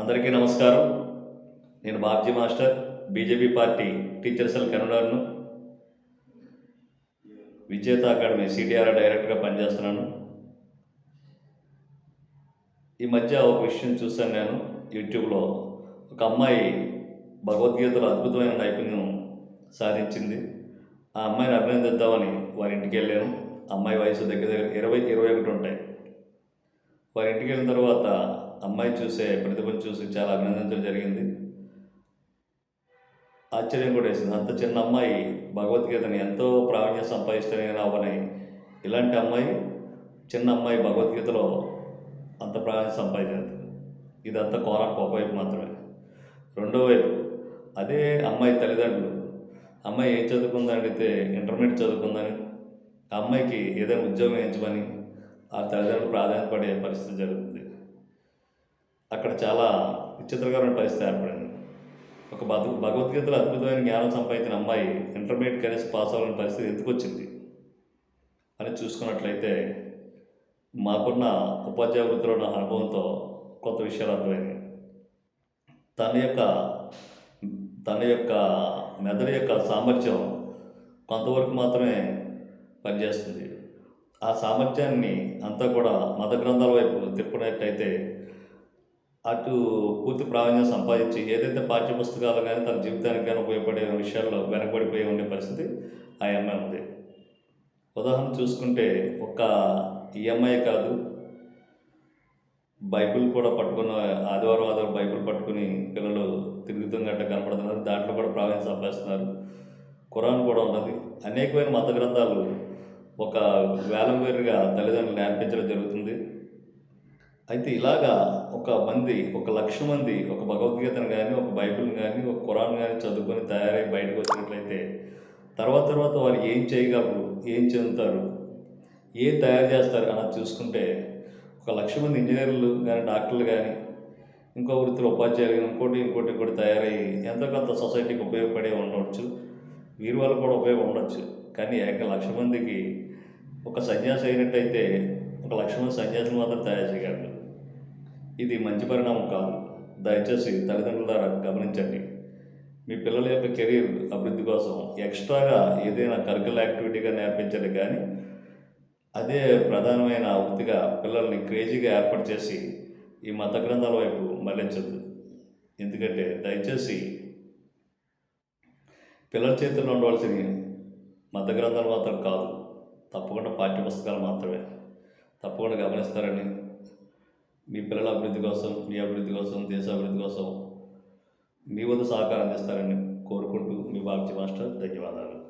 అందరికీ నమస్కారం. నేను Babji master BJP party teacher cell కన్వీనర్ను. Vijetha academy CTR డైరెక్టర్గా పనిచేస్తున్నాను. ఈ మధ్య ఒక విషయం చూశాను నేను యూట్యూబ్లో. ఒక అమ్మాయి భగవద్గీతలో అద్భుతమైన నైపుణ్యం సాధించింది. ఆ అమ్మాయిని అభినందిద్దామని వారి ఇంటికి వెళ్ళాను. అమ్మాయి వయసు దగ్గర దగ్గర ఇరవై ఇరవై ఒకటి ఉంటాయి. వారి ఇంటికి వెళ్ళిన తర్వాత అమ్మాయి చూసే ప్రతిభను చూసి చాలా అభినందించడం జరిగింది. ఆశ్చర్యం కూడా వేసింది. అంత చిన్న అమ్మాయి భగవద్గీతని ఎంతో ప్రావీణ్యం సంపాదిస్తేనే అవ్వని ఇలాంటి అమ్మాయి చిన్న అమ్మాయి భగవద్గీతలో అంత ప్రావీణ్యం సంపాదించింది. ఇదంతా కోరానికి ఒకవైపు మాత్రమే. రెండో వైపు అదే అమ్మాయి తల్లిదండ్రులు. అమ్మాయి ఏం చదువుకుందని అడిగితే ఇంటర్మీడియట్ చదువుకుందని. ఆ అమ్మాయికి ఏదైనా ఉద్యోగం వేయించమని ఆ తల్లిదండ్రులు ప్రాధాన్యపడే పరిస్థితి జరుగుతుంది. అక్కడ చాలా విచిత్రకరమైన పరిస్థితి ఏర్పడింది. ఒక భగ భగవద్గీతలో అద్భుతమైన జ్ఞానం సంపాదించిన అమ్మాయి ఇంటర్మీడియట్ కనీసం పాస్ అవ్వాలని పరిస్థితి ఎందుకు వచ్చింది అని చూసుకున్నట్లయితే మాకున్న ఉపాధ్యాయ వృత్తిలో ఉన్న అనుభవంతో కొత్త విషయాలు అర్థమైంది తన యొక్క తన యొక్క మెదడు యొక్క సామర్థ్యం కొంతవరకు మాత్రమే పనిచేస్తుంది. ఆ సామర్థ్యాన్ని అంతా కూడా మత గ్రంథాల వైపు తిప్పినట్టయితే అటు పూర్తి ప్రావీణ్యం సంపాదించి ఏదైతే పాఠ్యపుస్తకాలు కానీ తన జీవితానికి కానీ ఉపయోగపడే విషయాల్లో వెనకబడిపోయి ఉండే పరిస్థితి ఆ అమ్మాయి ఉంది. ఉదాహరణ చూసుకుంటే ఒక ఈఎంఐ కాదు బైబిల్ కూడా పట్టుకున్న ఆదివారం ఆదివారం బైబిల్ పట్టుకుని పిల్లలు తిరుగుతున్నట్టు కనపడుతున్నారు దాంట్లో కూడా ప్రావీణ్యం సంపాదిస్తున్నారు. ఖురాన్ కూడా ఉన్నది. అనేకమైన మత గ్రంథాలు ఒక వేలం వేరుగా తల్లిదండ్రులు నేర్పించడం జరుగుతుంది. అయితే ఇలాగా ఒక మంది ఒక లక్ష మంది ఒక భగవద్గీతను కానీ ఒక బైబిల్ని కానీ ఒక కురాన్ కానీ చదువుకొని తయారై బయటకు వచ్చినట్లయితే తర్వాత తర్వాత వారు ఏం చేయగలరు? ఏం చెందుతారు? ఏం తయారు చేస్తారు అన్నది చూసుకుంటే ఒక లక్ష మంది ఇంజనీర్లు కానీ డాక్టర్లు కానీ ఇంకో వృత్తిలో ఉపాధ్యాయులు కానీ ఇంకోటి ఇంకోటి ఇంకోటి తయారయ్యి ఎంతో కొంత సొసైటీకి ఉపయోగపడే ఉండవచ్చు వీరి వల్ల కూడా ఉపయోగం ఉండొచ్చు. కానీ ఏక లక్ష మందికి ఒక సన్యాసి అయినట్టయితే ఒక లక్ష మంది సన్యాసులు మాత్రం తయారు చేయగలరు ఇది మంచి పరిణామం కాదు. దయచేసి తల్లిదండ్రుల ద్వారా గమనించండి. మీ పిల్లల యొక్క కెరీర్ అభివృద్ధి కోసం ఎక్స్ట్రాగా ఏదైనా కరికులర్ యాక్టివిటీగా నేర్పించండి కానీ అదే ప్రధానమైన వృత్తిగా పిల్లల్ని క్రేజీగా ఏర్పాటు చేసి ఈ మత గ్రంథాల వైపు మళ్ళించద్దు. ఎందుకంటే దయచేసి పిల్లల చేతుల్లో ఉండవలసిన మత గ్రంథాలు మాత్రం కాదు. తప్పకుండా పాఠ్య పుస్తకాలు మాత్రమే. తప్పకుండా గమనిస్తారని. మీ పిల్లల అభివృద్ధి కోసం మీ అభివృద్ధి కోసం దేశ అభివృద్ధి కోసం మీ వద్ద సహకారం అందిస్తారని కోరుకుంటూ మీ బాబ్జీ మాస్టర్ ధన్యవాదాలు.